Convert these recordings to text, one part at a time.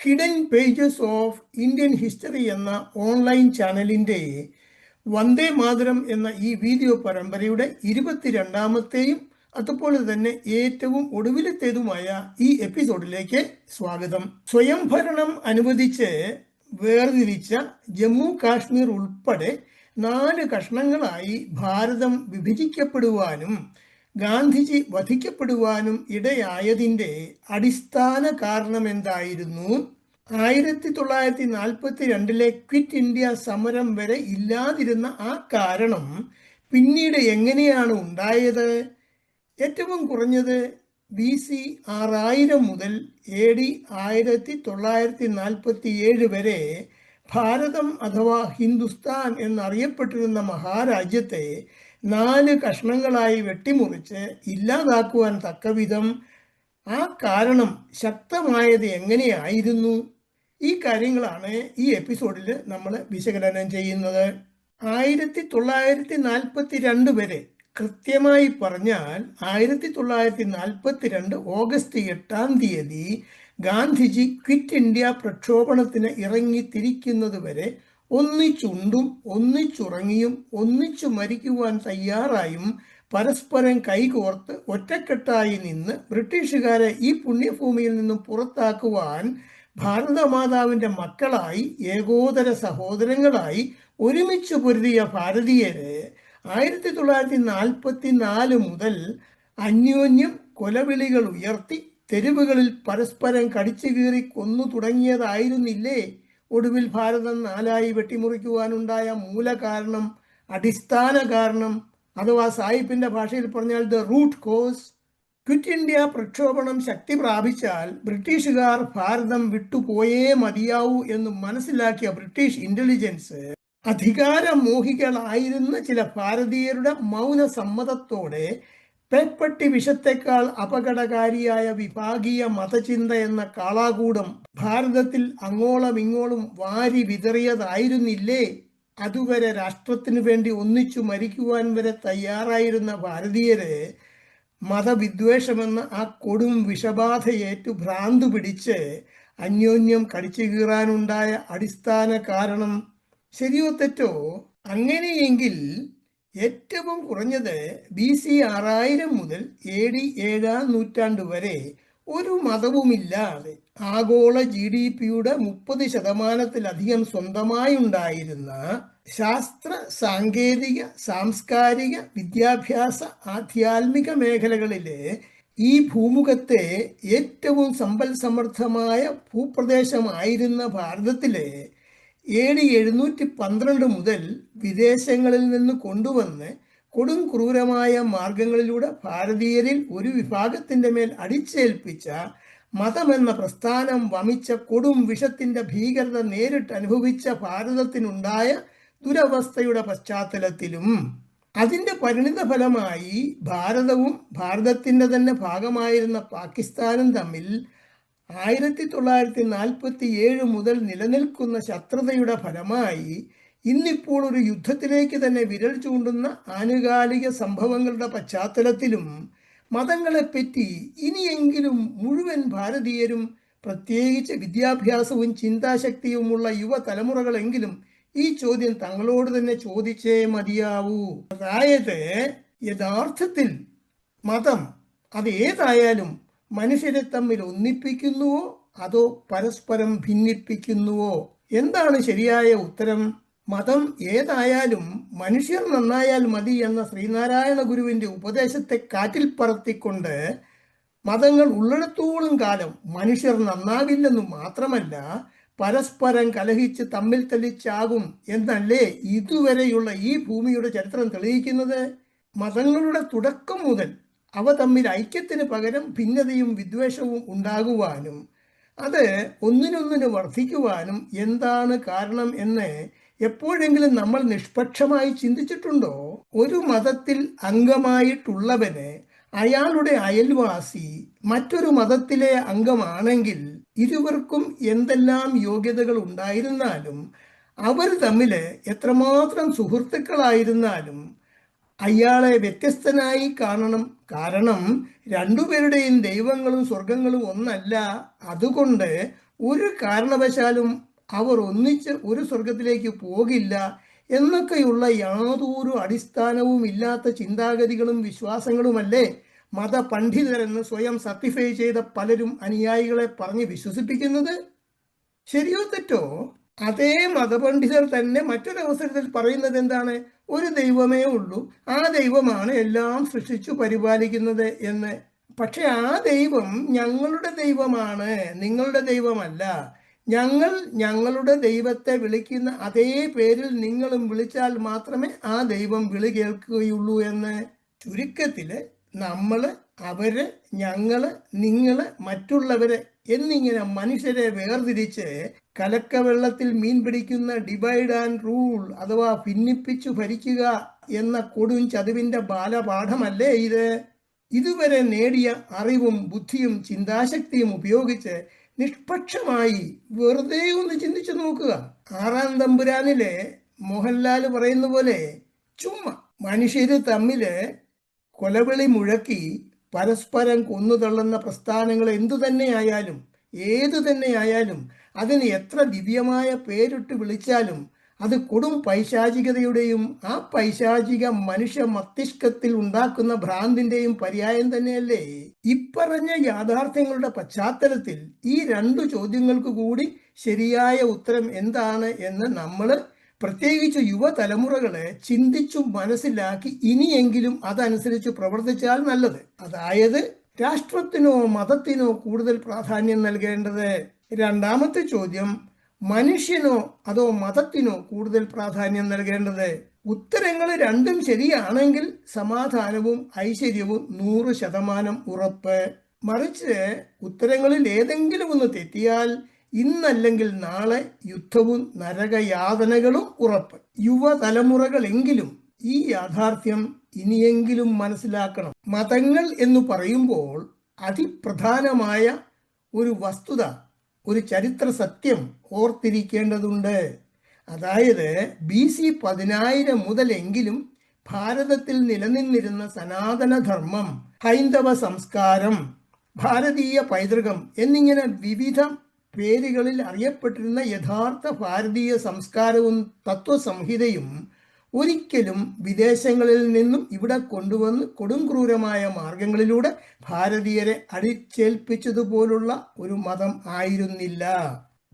Hidden pages of Indian history എന്ന online ചാനലിന്റെ വന്ദേ മാതരം എന്ന ഈ വീഡിയോ പരമ്പരയുടെ ഇരുപത്തിരണ്ടാമത്തെയും അതുപോലെ തന്നെ ഏറ്റവും ഒടുവിലത്തേതുമായ ഈ എപ്പിസോഡിലേക്ക് സ്വാഗതം. സ്വയംഭരണം അനുവദിച്ച് വേർതിരിച്ച ജമ്മു കാശ്മീർ ഉൾപ്പെടെ നാല് കഷ്ണങ്ങളായി ഭാരതം വിഭജിക്കപ്പെടുവാനും ഗാന്ധിജി വധിക്കപ്പെടുവാനും ഇടയായതിന്റെ അടിസ്ഥാന കാരണം എന്തായിരുന്നു ആയിരത്തി തൊള്ളായിരത്തി നാൽപ്പത്തി രണ്ടിലെ ക്വിറ്റ് ഇന്ത്യ സമരം വരെ ഇല്ലാതിരുന്ന ആ കാരണം പിന്നീട് എങ്ങനെയാണ് ഉണ്ടായത്? ഏറ്റവും കുറഞ്ഞത് ബി സി ആറായിരം മുതൽ എ ഡി ആയിരത്തി തൊള്ളായിരത്തി നാൽപ്പത്തി ഏഴ് വരെ ഭാരതം അഥവാ ഹിന്ദുസ്ഥാൻ എന്നറിയപ്പെട്ടിരുന്ന മഹാരാജ്യത്തെ നാല് കഷ്ണങ്ങളായി വെട്ടിമുറിച്ച് ഇല്ലാതാക്കുവാൻ തക്കവിധം ആ കാരണം ശക്തമായത് എങ്ങനെയായിരുന്നു? ഈ കാര്യങ്ങളാണ് ഈ എപ്പിസോഡിൽ നമ്മൾ വിശകലനം ചെയ്യുന്നത്. ആയിരത്തി തൊള്ളായിരത്തി നാൽപ്പത്തി രണ്ട് വരെ കൃത്യമായി പറഞ്ഞാൽ ആയിരത്തി തൊള്ളായിരത്തി നാൽപ്പത്തി രണ്ട് ഓഗസ്റ്റ് എട്ടാം തീയതി ഗാന്ധിജി ക്വിറ്റ് ഇന്ത്യ പ്രക്ഷോഭണത്തിന് ഇറങ്ങി തിരിക്കുന്നത് വരെ ഒന്നിച്ചുണ്ടും ഒന്നിച്ചുറങ്ങിയും ഒന്നിച്ചു മരിക്കുവാൻ തയ്യാറായും പരസ്പരം കൈകോർത്ത് ഒറ്റക്കെട്ടായി നിന്ന് ബ്രിട്ടീഷുകാരെ ഈ പുണ്യഭൂമിയിൽ നിന്നും പുറത്താക്കുവാൻ ഭാരതമാതാവിന്റെ മക്കളായി ഏകോദര സഹോദരങ്ങളായി ഒരുമിച്ച് പൊരുതിയ ഭാരതീയരെ ആയിരത്തി തൊള്ളായിരത്തി നാൽപ്പത്തി നാല് മുതൽ അന്യോന്യം കൊലവിളികൾ ഉയർത്തി തെരുവുകളിൽ പരസ്പരം കടിച്ചു കീറി കൊന്നു തുടങ്ങിയതായിരുന്നില്ലേ? ഒടുവിൽ ഭാരതം നാലായി വെട്ടിമുറിക്കുവാനുണ്ടായ മൂല കാരണം അടിസ്ഥാന കാരണം അഥവാ സായിപ്പിന്റെ ഭാഷയിൽ പറഞ്ഞാൽ the root cause. Quit India പ്രക്ഷോഭണം ശക്തി പ്രാപിച്ചാൽ ബ്രിട്ടീഷുകാർ ഭാരതം വിട്ടുപോയേ മതിയാവൂ എന്ന് മനസ്സിലാക്കിയ ബ്രിട്ടീഷ് ഇന്റലിജൻസ് അധികാരമോഹികളായിരുന്ന ചില ഭാരതീയരുടെ മൗന സമ്മതത്തോടെ പേപ്പട്ടി വിഷത്തെക്കാൾ അപകടകാരിയായ വിഭാഗീയ മതചിന്ത എന്ന കാളാകൂടം ഭാരതത്തിൽ അങ്ങോളം ഇങ്ങോളം വാരി വിതറിയതായിരുന്നില്ലേ? അതുവരെ രാഷ്ട്രത്തിനു വേണ്ടി ഒന്നിച്ചു മരിക്കുവാൻ വരെ തയ്യാറായിരുന്ന ഭാരതീയരെ മതവിദ്വേഷമെന്ന ആ കൊടും വിഷബാധയേറ്റു ഭ്രാന്ത് പിടിച്ച് അന്യോന്യം കടിച്ചു കീറാനുണ്ടായ അടിസ്ഥാന കാരണം ശരിയോ തെറ്റോ? അങ്ങനെയെങ്കിൽ ഏറ്റവും കുറഞ്ഞത് ബി സി ആറായിരം മുതൽ എ ഡി ഏഴാം നൂറ്റാണ്ട് വരെ ഒരു മതവുമില്ലാതെ ആഗോള ജി ഡി പിയുടെ മുപ്പത് ശതമാനത്തിലധികം സ്വന്തമായി ഉണ്ടായിരുന്ന ശാസ്ത്ര സാങ്കേതിക സാംസ്കാരിക വിദ്യാഭ്യാസ ആധ്യാത്മിക മേഖലകളിലെ ഈ ഭൂമുഖത്തെ ഏറ്റവും സമ്പൽ ഭൂപ്രദേശമായിരുന്ന ഭാരതത്തിലെ എ ഡി എഴുന്നൂറ്റി പന്ത്രണ്ട് മുതൽ വിദേശങ്ങളിൽ നിന്ന് കൊണ്ടുവന്ന് കൊടും ക്രൂരമായ മാർഗങ്ങളിലൂടെ ഭാരതീയരിൽ ഒരു വിഭാഗത്തിന്റെ മേൽ അടിച്ചേൽപ്പിച്ച മതമെന്ന പ്രസ്ഥാനം വമിച്ച കൊടും വിഷത്തിന്റെ ഭീകരത നേരിട്ട് അനുഭവിച്ച ഭാരതത്തിനുണ്ടായ ദുരവസ്ഥയുടെ പശ്ചാത്തലത്തിലും. അതിന്റെ പരിണിത ഫലമായി ഭാരതവും ഭാരതത്തിന്റെ തന്നെ ഭാഗമായിരുന്ന പാകിസ്ഥാനും തമ്മിൽ ആയിരത്തി തൊള്ളായിരത്തി നാൽപ്പത്തി ഏഴ് മുതൽ നിലനിൽക്കുന്ന ശത്രുതയുടെ ഫലമായി ഇന്നിപ്പോൾ ഒരു യുദ്ധത്തിലേക്ക് തന്നെ വിരൽ ചൂണ്ടുന്ന ആനുകാലിക സംഭവങ്ങളുടെ പശ്ചാത്തലത്തിലും മതങ്ങളെപ്പറ്റി ഇനിയെങ്കിലും മുഴുവൻ ഭാരതീയരും പ്രത്യേകിച്ച് വിദ്യാഭ്യാസവും ചിന്താശക്തിയുമുള്ള യുവതലമുറകളെങ്കിലും ഈ ചോദ്യം തങ്ങളോട് തന്നെ ചോദിച്ചേ മതിയാവൂ. അതായത് യഥാർത്ഥത്തിൽ മതം അത് ഏതായാലും മനുഷ്യരെ തമ്മിൽ ഒന്നിപ്പിക്കുന്നുവോ? അതോ പരസ്പരം ഭിന്നിപ്പിക്കുന്നുവോ? എന്താണ് ശരിയായ ഉത്തരം? മതം ഏതായാലും മനുഷ്യർ നന്നായാൽ മതി എന്ന ശ്രീനാരായണ ഗുരുവിന്റെ ഉപദേശത്തെ കാറ്റിൽ പറത്തിക്കൊണ്ട് മതങ്ങൾ ഉള്ളിടത്തോളം കാലം മനുഷ്യർ നന്നാവില്ലെന്നു മാത്രമല്ല പരസ്പരം കലഹിച്ച് തമ്മിൽ തെളിച്ചാകും എന്നല്ലേ ഇതുവരെയുള്ള ഈ ഭൂമിയുടെ ചരിത്രം തെളിയിക്കുന്നത്? മതങ്ങളുടെ തുടക്കം മുതൽ അവ തമ്മിൽ ഐക്യത്തിന് പകരം ഭിന്നതയും വിദ്വേഷവും ഉണ്ടാകുവാനും അത് ഒന്നിനൊന്നിന് വർദ്ധിക്കുവാനും എന്താണ് കാരണം എന്ന് എപ്പോഴെങ്കിലും നമ്മൾ നിഷ്പക്ഷമായി ചിന്തിച്ചിട്ടുണ്ടോ? ഒരു മതത്തിൽ അംഗമായിട്ടുള്ളവന് അയാളുടെ അയൽവാസി മറ്റൊരു മതത്തിലെ അംഗമാണെങ്കിൽ ഇരുവർക്കും എന്തെല്ലാം യോഗ്യതകൾ ഉണ്ടായിരുന്നാലും അവർ തമ്മിൽ എത്രമാത്രം സുഹൃത്തുക്കളായിരുന്നാലും അയാളെ വ്യത്യസ്തനായി കാണണം. കാരണം രണ്ടുപേരുടെയും ദൈവങ്ങളും സ്വർഗങ്ങളും ഒന്നല്ല. അതുകൊണ്ട് ഒരു കാരണവശാലും അവർ ഒന്നിച്ച് ഒരു സ്വർഗത്തിലേക്ക് പോകില്ല എന്നൊക്കെയുള്ള യാതൊരു അടിസ്ഥാനവും ഇല്ലാത്ത ചിന്താഗതികളും വിശ്വാസങ്ങളുമല്ലേ? മതപണ്ഡിതരെന്ന് സ്വയം സർട്ടിഫൈ ചെയ്ത പലരും അനുയായികളെ പറഞ്ഞ് വിശ്വസിപ്പിക്കുന്നത്? ശരിയോ തെറ്റോ? അതേ മതപണ്ഡിതർ തന്നെ മറ്റൊരവസരത്തിൽ പറയുന്നത് എന്താണ്? ഒരു ദൈവമേ ഉള്ളൂ. ആ ദൈവമാണ് എല്ലാം സൃഷ്ടിച്ചു പരിപാലിക്കുന്നത് എന്ന്. പക്ഷെ ആ ദൈവം ഞങ്ങളുടെ ദൈവമാണ്. നിങ്ങളുടെ ദൈവമല്ല. ഞങ്ങൾ ഞങ്ങളുടെ ദൈവത്തെ വിളിക്കുന്ന അതേ പേരിൽ നിങ്ങളും വിളിച്ചാൽ മാത്രമേ ആ ദൈവം വിളി കേൾക്കുകയുള്ളൂ എന്ന് ചുരുക്കത്തിൽ നമ്മൾ അവർ ഞങ്ങൾ നിങ്ങൾ മറ്റുള്ളവരെ എന്നിങ്ങനെ മനുഷ്യരെ വേർതിരിച്ച് കലക്കവെള്ളത്തിൽ മീൻ പിടിക്കുന്ന ഡിവൈഡ് ആൻഡ് റൂൾ അഥവാ ഭിന്നിപ്പിച്ചു ഭരിക്കുക എന്ന കൊടും ചതുവിന്റെ ബാലപാഠമല്ലേ ഇത്? ഇതുവരെ നേടിയ അറിവും ബുദ്ധിയും ചിന്താശക്തിയും ഉപയോഗിച്ച് നിഷ്പക്ഷമായി വെറുതെ ഒന്ന് ചിന്തിച്ചു നോക്കുക. ആറാം തമ്പുരാനിലെ മോഹൻലാൽ പറയുന്ന പോലെ ചുമ്മാ മനുഷ്യര് തമ്മിൽ കൊലവിളി മുഴക്കി പരസ്പരം കൊന്നുതള്ളുന്ന പ്രസ്ഥാനങ്ങൾ എന്തു തന്നെയായാലും ഏതു തന്നെയായാലും അതിന് എത്ര ദിവ്യമായ പേരിട്ട് വിളിച്ചാലും അത് കൊടും പൈശാചികതയുടെയും ആ പൈശാചിക മനുഷ്യ മസ്തിഷ്കത്തിൽ ഉണ്ടാക്കുന്ന ഭ്രാന്തിന്റെയും പര്യായം തന്നെയല്ലേ? ഇപ്പറഞ്ഞ യാഥാർത്ഥ്യങ്ങളുടെ പശ്ചാത്തലത്തിൽ ഈ രണ്ടു ചോദ്യങ്ങൾക്ക് കൂടി ശരിയായ ഉത്തരം എന്താണ് എന്ന് നമ്മൾ പ്രത്യേകിച്ച് യുവതലമുറകളെ ചിന്തിച്ചു മനസ്സിലാക്കി ഇനിയെങ്കിലും അതനുസരിച്ച് പ്രവർത്തിച്ചാൽ നല്ലത്. അതായത് രാഷ്ട്രത്തിനോ മതത്തിനോ കൂടുതൽ പ്രാധാന്യം നൽകേണ്ടത് രണ്ടാമത്തെ ചോദ്യം മനുഷ്യനോ അതോ മതത്തിനോ കൂടുതൽ പ്രാധാന്യം നൽകേണ്ടത്? ഉത്തരങ്ങൾ രണ്ടും ശരിയാണെങ്കിൽ സമാധാനവും ഐശ്വര്യവും നൂറ് ശതമാനം ഉറപ്പ്. മറിച്ച് ഉത്തരങ്ങളിൽ ഏതെങ്കിലും ഒന്ന് തെറ്റിയാൽ ഇന്നല്ലെങ്കിൽ നാളെ യുദ്ധവും നരകയാതനകളും ഉറപ്പ്. യുവതലമുറകളെങ്കിലും ഈ യാഥാർത്ഥ്യം ഇനിയെങ്കിലും മനസ്സിലാക്കണം. മതങ്ങൾ എന്ന് പറയുമ്പോൾ അതിപ്രധാനമായ ഒരു വസ്തുത ഒരു ചരിത്ര സത്യം ഓർത്തിരിക്കേണ്ടതുണ്ട്. അതായത് ബി സി പതിനായിരം മുതലെങ്കിലും ഭാരതത്തിൽ നിലനിന്നിരുന്ന സനാതനധർമ്മം ഹൈന്ദവ സംസ്കാരം ഭാരതീയ പൈതൃകം എന്നിങ്ങനെ വിവിധ പേരുകളിൽ അറിയപ്പെട്ടിരുന്ന യഥാർത്ഥ ഭാരതീയ സംസ്കാരവും തത്വസംഹിതയും ഒരിക്കലും വിദേശങ്ങളിൽ നിന്നും ഇവിടെ കൊണ്ടുവന്ന് കൊടുംക്രൂരമായ മാർഗങ്ങളിലൂടെ ഭാരതീയരെ അടിച്ചേൽപ്പിച്ചതുപോലുള്ള ഒരു മതം ആയിരുന്നില്ല.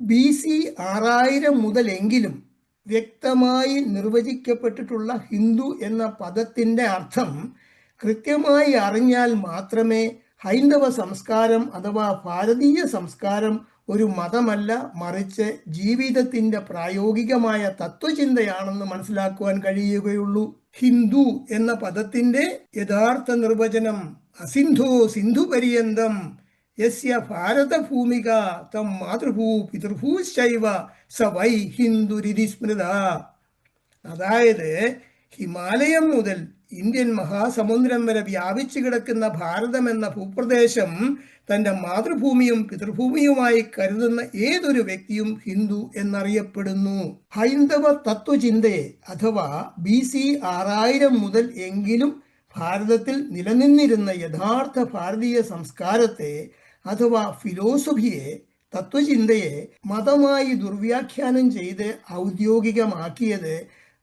ബി സി ആറായിരം മുതലെങ്കിലും വ്യക്തമായി നിർവചിക്കപ്പെട്ടിട്ടുള്ള ഹിന്ദു എന്ന പദത്തിന്റെ അർത്ഥം കൃത്യമായി അറിഞ്ഞാൽ മാത്രമേ ഹൈന്ദവ സംസ്കാരം അഥവാ ഭാരതീയ സംസ്കാരം ഒരു മതമല്ല മറിച്ച് ജീവിതത്തിന്റെ പ്രായോഗികമായ തത്വചിന്തയാണെന്ന് മനസ്സിലാക്കുവാൻ കഴിയുകയുള്ളൂ. ഹിന്ദു എന്ന പദത്തിന്റെ യഥാർത്ഥ നിർവചനം അസിന്ധു സിന്ധു പര്യന്തം യസ്യ ഭാരതഭൂമിക തം മാതൃഭൂ പിതൃഭൂശൈവ സ വൈ ഹിന്ദുരിതി സ്മൃത. അതായത് ഹിമാലയം മുതൽ ഇന്ത്യൻ മഹാസമുദ്രം വരെ വ്യാപിച്ചു കിടക്കുന്ന ഭാരതം എന്ന ഭൂപ്രദേശം തന്റെ മാതൃഭൂമിയും പിതൃഭൂമിയുമായി കരുതുന്ന ഏതൊരു വ്യക്തിയും ഹിന്ദു എന്നറിയപ്പെടുന്നു. ഹൈന്ദവ തത്വചിന്തയെ അഥവാ ബി സി ആറായിരം മുതൽ എങ്കിലും ഭാരതത്തിൽ നിലനിന്നിരുന്ന യഥാർത്ഥ ഭാരതീയ സംസ്കാരത്തെ അഥവാ ഫിലോസഫിയെ തത്വചിന്തയെ മതമായി ദുർവ്യാഖ്യാനം ചെയ്ത് ഔദ്യോഗികമാക്കിയത്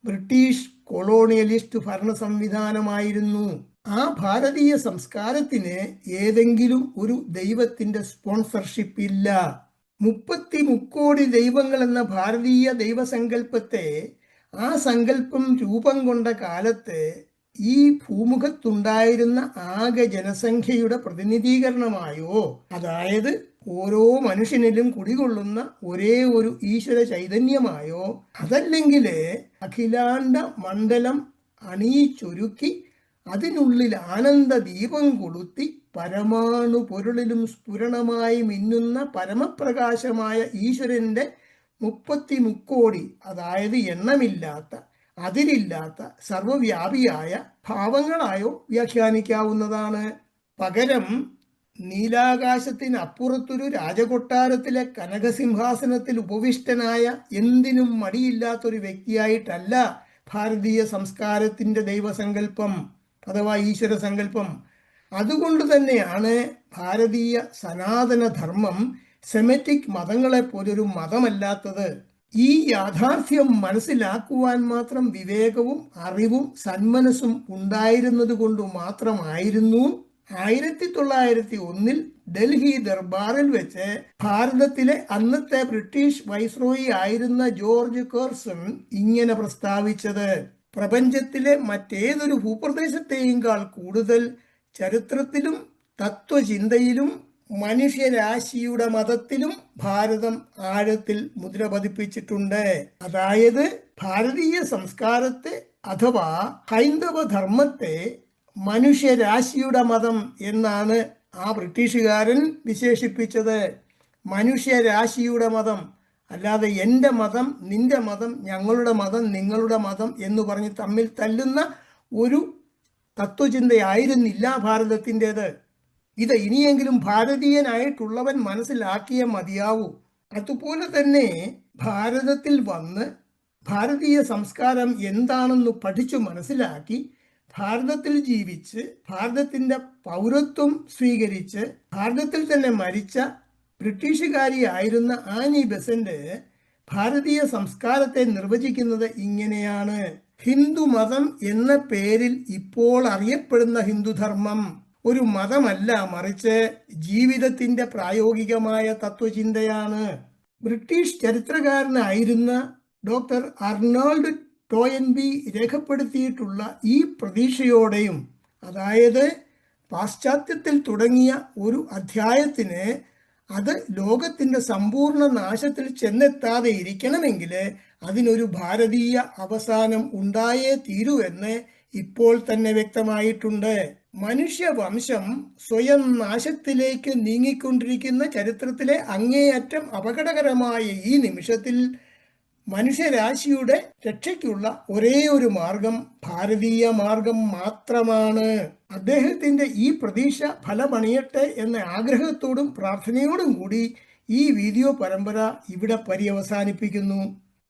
ബ്രിട്ടീഷ് കൊളോണിയലിസ്റ്റ് ഭരണ സംവിധാനമായിരുന്നു ആ ഭാരതീയ സംസ്കാരത്തിന് ഏതെങ്കിലും ഒരു ദൈവത്തിന്റെ സ്പോൺസർഷിപ്പ് ഇല്ല മുപ്പത്തി മുക്കോടി ദൈവങ്ങൾ എന്ന ഭാരതീയ ദൈവസങ്കല്പത്തെ ആ സങ്കല്പം രൂപം കൊണ്ട കാലത്ത് ഈ ഭൂമുഖത്തുണ്ടായിരുന്ന ആകെ ജനസംഖ്യയുടെ പ്രതിനിധീകരണമായോ? അതായത് ഓരോ മനുഷ്യനിലും കുടികൊള്ളുന്ന ഒരേ ഒരു ഈശ്വര ചൈതന്യമായോ? അതല്ലെങ്കിൽ അഖിലാണ്ട മണ്ഡലം അണിയിച്ചൊരുക്കി അതിനുള്ളിൽ ആനന്ദ ദീപം കൊളുത്തി പരമാണു പൊരുളിലും സ്ഫുരണമായി മിന്നുന്ന പരമപ്രകാശമായ ഈശ്വരന്റെ മുപ്പത്തി മുക്കോടി അതായത് എണ്ണമില്ലാത്ത അതിരില്ലാത്ത സർവവ്യാപിയായ ഭാവങ്ങളായോ വ്യാഖ്യാനിക്കാവുന്നതാണ്. പകരം നീലാകാശത്തിനപ്പുറത്തൊരു രാജകൊട്ടാരത്തിലെ കനകസിംഹാസനത്തിൽ ഉപവിഷ്ടനായ എന്തിനും മടിയില്ലാത്തൊരു വ്യക്തിയായിട്ടല്ല ഭാരതീയ സംസ്കാരത്തിന്റെ ദൈവസങ്കല്പം അഥവാ ഈശ്വര സങ്കല്പം. അതുകൊണ്ട് തന്നെയാണ് ഭാരതീയ സനാതന ധർമ്മം സെമറ്റിക് മതങ്ങളെ പോലൊരു മതമല്ലാത്തത്. ഈ യാഥാർത്ഥ്യം മനസ്സിലാക്കുവാൻ മാത്രം വിവേകവും അറിവും സന്മനസ്സും ഉണ്ടായിരുന്നത് കൊണ്ട് മാത്രമായിരുന്നു ആയിരത്തി തൊള്ളായിരത്തി ഒന്നിൽ ഡൽഹി ദർബാറിൽ വെച്ച് ഭാരതത്തിലെ അന്നത്തെ ബ്രിട്ടീഷ് വൈസ്രോയി ആയിരുന്ന ജോർജ് കേഴ്സൺ ഇങ്ങനെ പ്രസ്താവിച്ചത്. പ്രപഞ്ചത്തിലെ മറ്റേതൊരു ഭൂപ്രദേശത്തെയുംകാൾ കൂടുതൽ ചരിത്രത്തിലും തത്വചിന്തയിലും മനുഷ്യരാശിയുടെ മതത്തിലും ഭാരതം ആഴത്തിൽ മുദ്ര പതിപ്പിച്ചിട്ടുണ്ട് അതായത് ഭാരതീയ സംസ്കാരത്തെ അഥവാ ഹൈന്ദവ ധർമ്മത്തെ മനുഷ്യരാശിയുടെ മതം എന്നാണ് ആ ബ്രിട്ടീഷുകാരൻ വിശേഷിപ്പിച്ചത്. മനുഷ്യരാശിയുടെ മതം അല്ലാതെ എന്റെ മതം നിന്റെ മതം ഞങ്ങളുടെ മതം നിങ്ങളുടെ മതം എന്ന് പറഞ്ഞ് തമ്മിൽ തല്ലുന്ന ഒരു തത്വചിന്തയായിരുന്നില്ല ഭാരതത്തിന്റെത്. ഇത് ഇനിയെങ്കിലും ഭാരതീയനായിട്ടുള്ളവൻ മനസ്സിലാക്കിയ മതിയാവൂ. അതുപോലെ തന്നെ ഭാരതത്തിൽ വന്ന് ഭാരതീയ സംസ്കാരം എന്താണെന്ന് പഠിച്ചു മനസ്സിലാക്കി ഭാരതത്തിൽ ജീവിച്ച് ഭാരതത്തിന്റെ പൗരത്വം സ്വീകരിച്ച് ഭാരതത്തിൽ തന്നെ മരിച്ച ബ്രിട്ടീഷുകാരിയായിരുന്ന ആനി ബെസന്റ് ഭാരതീയ സംസ്കാരത്തെ നിർവചിക്കുന്നത് ഇങ്ങനെയാണ്. ഹിന്ദു മതം എന്ന പേരിൽ ഇപ്പോൾ അറിയപ്പെടുന്ന ഹിന്ദുധർമ്മം ഒരു മതമല്ല മറിച്ച് ജീവിതത്തിന്റെ പ്രായോഗികമായ തത്വചിന്തയാണ്. ബ്രിട്ടീഷ് ചരിത്രകാരനായിരുന്ന ഡോക്ടർ അർണോൾഡ് ടോയൻബി രേഖപ്പെടുത്തിയിട്ടുള്ള ഈ പ്രതീക്ഷയോടെയും അതായത് പാശ്ചാത്യത്തിൽ തുടങ്ങിയ ഒരു അധ്യായത്തിന് അത് ലോകത്തിന്റെ സമ്പൂർണ നാശത്തിൽ ചെന്നെത്താതെ ഇരിക്കണമെങ്കിൽ അതിനൊരു ഭാരതീയ അവസാനം ഉണ്ടായേ തീരൂ എന്ന് ഇപ്പോൾ തന്നെ വ്യക്തമായിട്ടുണ്ട്. മനുഷ്യവംശം സ്വയം നാശത്തിലേക്ക് നീങ്ങിക്കൊണ്ടിരിക്കുന്ന ചരിത്രത്തിലെ അങ്ങേയറ്റം അപകടകരമായ ഈ നിമിഷത്തിൽ മനുഷ്യരാശിയുടെ രക്ഷയ്ക്കുള്ള ഒരേ ഒരു മാർഗം ഭാരതീയ മാർഗം മാത്രമാണ്. അദ്ദേഹത്തിന്റെ ഈ പ്രതീക്ഷ ഫലമണിയട്ടെ എന്ന ആഗ്രഹത്തോടും പ്രാർത്ഥനയോടും കൂടി ഈ വീഡിയോ പരമ്പര ഇവിടെ പര്യവസാനിപ്പിക്കുന്നു.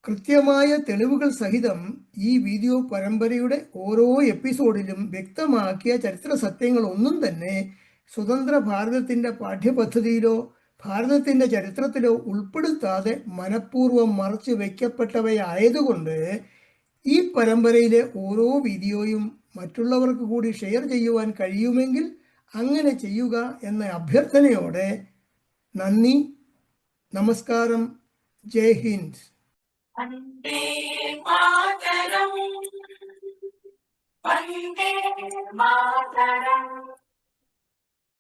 കൃത്യമായ തെളിവുകൾ സഹിതം ഈ വീഡിയോ പരമ്പരയുടെ ഓരോ എപ്പിസോഡിലും വ്യക്തമാക്കിയ ചരിത്ര സത്യങ്ങൾ ഒന്നും തന്നെ സ്വതന്ത്ര ഭാരതത്തിന്റെ പാഠ്യപദ്ധതിയിലോ ഭാരതത്തിന്റെ ചരിത്രത്തിലോ ഉൾപ്പെടുത്താതെ മനഃപൂർവം മറച്ചു വയ്ക്കപ്പെട്ടവയായതുകൊണ്ട് ഈ പരമ്പരയിലെ ഓരോ വീഡിയോയും മറ്റുള്ളവർക്ക് കൂടി ഷെയർ ചെയ്യുവാൻ കഴിയുമെങ്കിൽ അങ്ങനെ ചെയ്യുക എന്ന അഭ്യർത്ഥനയോടെ നന്ദി നമസ്കാരം ജയ് ഹിന്ദ്. വന്ദേ മാതരം.